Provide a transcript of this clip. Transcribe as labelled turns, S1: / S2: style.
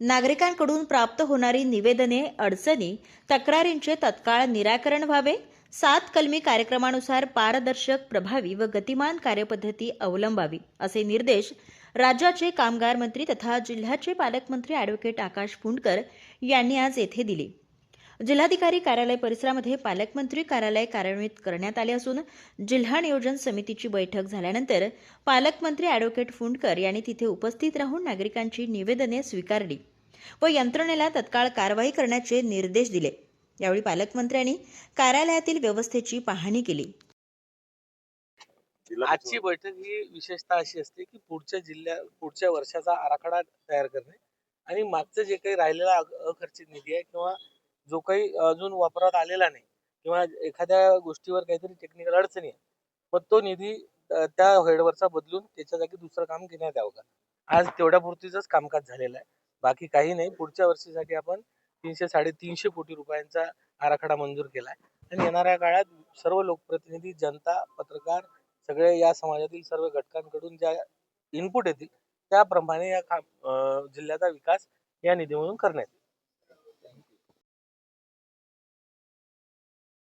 S1: नागरिकांकडून प्राप्त होणारी निवेदने अडचणी तक्रारींचे तत्काळ निराकरण व्हावे. सात कलमी कार्यक्रमानुसार पारदर्शक प्रभावी व गतिमान कार्यपद्धती अवलंबावी असे निर्देश राज्याचे कामगार मंत्री तथा जिल्ह्याचे पालकमंत्री ॲडव्होकेट आकाश फुंडकर यांनी आज येथे दिले. जिल्हाधिकारी कार्यालय परिसरामध्ये पालकमंत्री कार्यालय कार्यान्वित करण्यात आले असून जिल्हा नियोजन समितीची बैठक झाल्यानंतर पालकमंत्री ॲडव्होकेट फुंडकर यांनी तिथे उपस्थित राहून नागरिकांची निवेदने स्वीकारली व यंत्रणेला तत्काळ कारवाई करण्याचे निर्देश दिले. यावेळी पालकमंत्र्यांनी कार्यालयातील व्यवस्थेची पाहणी केली.
S2: आजची बैठक ही विशेषतः अशी असते की पुढच्या जिल्ह्या पुढच्या वर्षाचा आराखडा तयार करणे आणि मागचं जे काही राहिलेला अखर्चित निधी आहे किंवा जो काही अजून वापरात आलेला नाही किंवा एखाद्या गोष्टीवर काहीतरी टेक्निकल अडचणी आहे मग तो निधी त्या हेडवरचा बदलून त्याच्या जागी दुसरं काम घेण्यात यावं का? आज तेवढ्या पुरतीच कामकाज झालेलं आहे. बाकी काही नाही. पुढच्या वर्षीसाठी आपण तीनशे साडेतीनशे कोटी रुपयांचा आराखडा मंजूर केला आहे आणि येणाऱ्या काळात सर्व लोकप्रतिनिधी जनता पत्रकार सगळे या समाजातील सर्व घटकांकडून ज्या इनपुट येतील त्याप्रमाणे या काम जिल्ह्याचा विकास या निधीमधून करण्यात येईल.